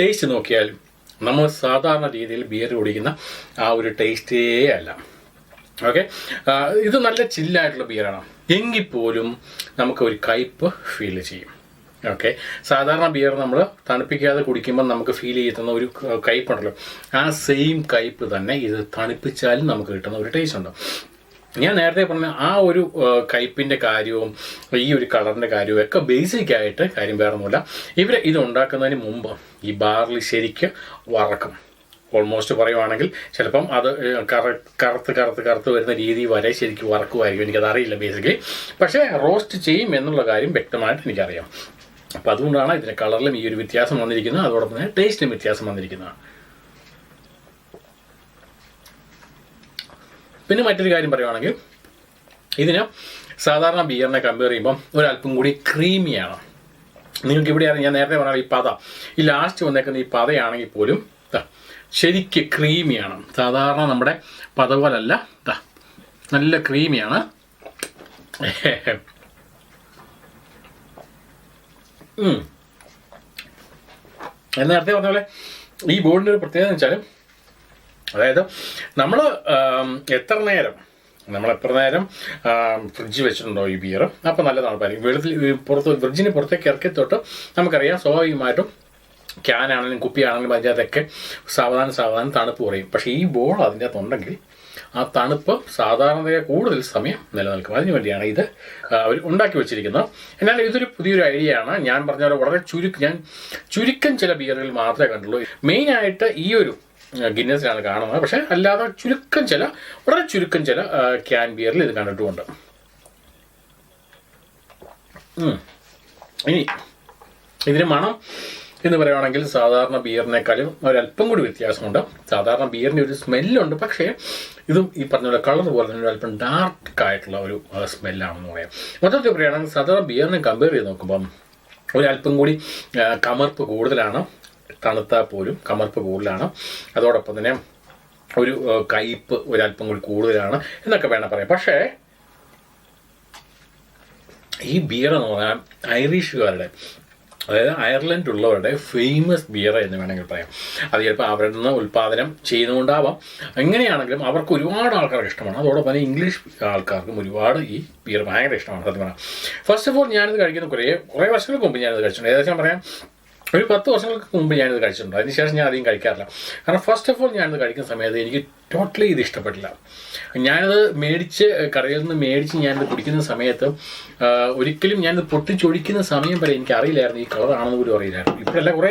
Taste നോക്കിയാലും നമ്മൾ സാധാരണ രീതിയിൽ ബിയർ കുടിക്കുന്ന ആ ഒരു ടേസ്റ്റേ അല്ല. ഓക്കെ ഇത് നല്ല ചില്ലായിട്ടുള്ള ബിയറാണ് എങ്കിൽ പോലും നമുക്ക് ഒരു കയ്പ് ഫീൽ ചെയ്യും. ഓക്കെ സാധാരണ ബിയർ നമ്മൾ തണുപ്പിക്കാതെ കുടിക്കുമ്പോൾ നമുക്ക് ഫീൽ ചെയ്യുന്ന ഒരു കയ്പ്പുണ്ടല്ലോ ആ സെയിം കയ്പ്പ് തന്നെ ഇത് തണുപ്പിച്ചാലും നമുക്ക് കിട്ടുന്ന ഒരു ടേസ്റ്റ് ഉണ്ട്. ഞാൻ നേരത്തെ പറഞ്ഞ ആ ഒരു കയ്പിന്റെ കാര്യവും ഈ ഒരു കളറിന്റെ കാര്യമൊക്കെ ബേസിക് ആയിട്ട് കാര്യം വേറെ ഒന്നുമില്ല ഇവർ ഇത് ഉണ്ടാക്കുന്നതിന് മുമ്പ് ഈ ബാറിൽ ശരിക്ക് വറക്കും. ഓൾമോസ്റ്റ് പറയുവാണെങ്കിൽ ചിലപ്പം അത് കറ കറുത്ത് കറുത്ത് കറുത്ത് വരുന്ന രീതി വരെ ശരിക്കും വറക്കുമായിരിക്കും. എനിക്കത് അറിയില്ല ബേസിക്കലി പക്ഷേ റോസ്റ്റ് ചെയ്യും എന്നുള്ള കാര്യം വ്യക്തമായിട്ട് എനിക്കറിയാം. അപ്പോൾ അതുകൊണ്ടാണ് ഇതിന്റെ കളറിലും ഈ ഒരു വ്യത്യാസം വന്നിരിക്കുന്നത്. അതോടൊപ്പം തന്നെ ടേസ്റ്റിലും വ്യത്യാസം വന്നിരിക്കുന്നതാണ്. പിന്നെ മറ്റൊരു കാര്യം പറയുവാണെങ്കിൽ ഇതിന് സാധാരണ ബിയറിനെ കമ്പയർ ചെയ്യുമ്പം ഒരല്പം കൂടി ക്രീമിയാണ് നിങ്ങൾക്ക് ഇവിടെ അറിയാം ഞാൻ നേരത്തെ പറഞ്ഞ ഈ പത ഈ ലാസ്റ്റ് വന്നേക്കുന്ന ഈ പതയാണെങ്കിൽ പോലും ശരിക്ക് ക്രീമിയാണ് സാധാരണ നമ്മുടെ പത പോലല്ല നല്ല ക്രീമിയാണ്. നേരത്തെ പറഞ്ഞ പോലെ ഈ ബോർഡിന്റെ ഒരു പ്രത്യേകത എന്ന് വെച്ചാൽ അതായത് നമ്മൾ എത്ര നേരം നമ്മൾ എത്ര നേരം ഫ്രിഡ്ജ് വെച്ചിട്ടുണ്ടോ ഈ ബിയർ അപ്പോൾ നല്ല തണുപ്പായിരിക്കും വെളുതിൽ പുറത്ത് ഫ്രിഡ്ജിന് പുറത്തേക്ക് ഇറക്കി തൊട്ട് നമുക്കറിയാം സ്വാഭാവികമായിട്ടും ക്യാനാണെങ്കിലും കുപ്പിയാണെങ്കിലും അതിന്റെ അകത്തൊക്കെ സാവധാനം സാവധാനം തണുപ്പ് കുറയും. പക്ഷേ ഈ ബോൾ അതിന്റെ അകത്തുണ്ടെങ്കിൽ ആ തണുപ്പ് സാധാരണതയെ കൂടുതൽ സമയം നിലനിൽക്കും. അതിനു വേണ്ടിയാണ് ഇത് അവർ ഉണ്ടാക്കി വെച്ചിരിക്കുന്നത്. എന്നാൽ ഇതൊരു പുതിയൊരു ഐഡിയ ആണ്. ഞാൻ പറഞ്ഞ പോലെ വളരെ ചുരുക്കം ഞാൻ ചുരുക്കം ചില ബിയറുകൾ മാത്രമേ കണ്ടുള്ളൂ. മെയിനായിട്ട് ഈ ഒരു ഗിന്നസിലാണ് കാണുന്നത്. പക്ഷേ അല്ലാതെ ചുരുക്കം ചില വളരെ ചുരുക്കം ചില ക്യാൻ ബിയറിൽ ഇത് കണ്ടിട്ടുമുണ്ട്. ഇനി ഇതിന് മണം എന്ന് പറയുവാണെങ്കിൽ സാധാരണ ബിയറിനേക്കാളും ഒരല്പം കൂടി വ്യത്യാസമുണ്ട്. സാധാരണ ബിയറിന്റെ ഒരു സ്മെല്ലുണ്ട് പക്ഷേ ഇതും ഈ പറഞ്ഞ പോലെ കളർ പോലെ തന്നെ ഒരു അല്പം ഡാർക്ക് ആയിട്ടുള്ള ഒരു സ്മെല്ലാണെന്ന് പറയാം. മൊത്തത്തിൽ പറയുകയാണെങ്കിൽ സാധാരണ ബിയറിനെ കമ്പയർ ചെയ്ത് നോക്കുമ്പം ഒരല്പം കൂടി കമർപ്പ് കൂടുതലാണ്. തണുത്താൽ പോലും കമർപ്പ് കൂടുതലാണ്. അതോടൊപ്പം തന്നെ ഒരു കയ്പ് ഒരല്പം കൂടി കൂടുതലാണ് എന്നൊക്കെ വേണം പറയാം പക്ഷേ ഈ ബിയർ എന്ന് പറഞ്ഞാൽ ഐറിഷുകാരുടെ അതായത് അയർലൻഡ് ഉള്ളവരുടെ ഫേമസ് ബിയർ എന്ന് വേണമെങ്കിൽ പറയാം. അത് ചിലപ്പോൾ അവരുടെ നിന്ന് ഉൽപ്പാദനം ചെയ്യുന്നതുകൊണ്ടാവാം. എങ്ങനെയാണെങ്കിലും അവർക്ക് ഒരുപാട് ആൾക്കാർക്ക് ഇഷ്ടമാണ്. അതോടൊപ്പം തന്നെ ഇംഗ്ലീഷ് ആൾക്കാർക്കും ഒരുപാട് ഈ ബിയർ ഭയങ്കര ഇഷ്ടമാണ് സത്യം ഫസ്റ്റ് ഓഫ് ഓൾ ഞാനിത് കഴിക്കുന്ന കുറേ കുറേ വർഷങ്ങൾക്ക് മുമ്പ് ഞാനിത് കഴിച്ചിട്ടുണ്ട്. ഏകദേശം പറയാം ഒരു പത്ത് വർഷങ്ങൾക്ക് മുമ്പ് ഞാനിത് കഴിച്ചിട്ടുണ്ട്. അതിനുശേഷം ഞാൻ അധികം കഴിക്കാറില്ല. കാരണം ഫസ്റ്റ് ഓഫ് ഓൾ ഞാനിത് കഴിക്കുന്ന സമയത്ത് എനിക്ക് ടോട്ടലി ഇത് ഇഷ്ടപ്പെട്ടില്ല. ഞാനത് മേടിച്ച് കടയിൽ നിന്ന് മേടിച്ച് ഞാനിത് കുടിക്കുന്ന സമയത്ത് ഒരിക്കലും ഞാനിത് പൊട്ടിച്ചൊടിക്കുന്ന സമയം വരെ എനിക്ക് അറിയില്ലായിരുന്നു ഈ കളറാണെന്ന് പോലും അറിയില്ലായിരുന്നു. ഇപ്പോഴല്ല കുറേ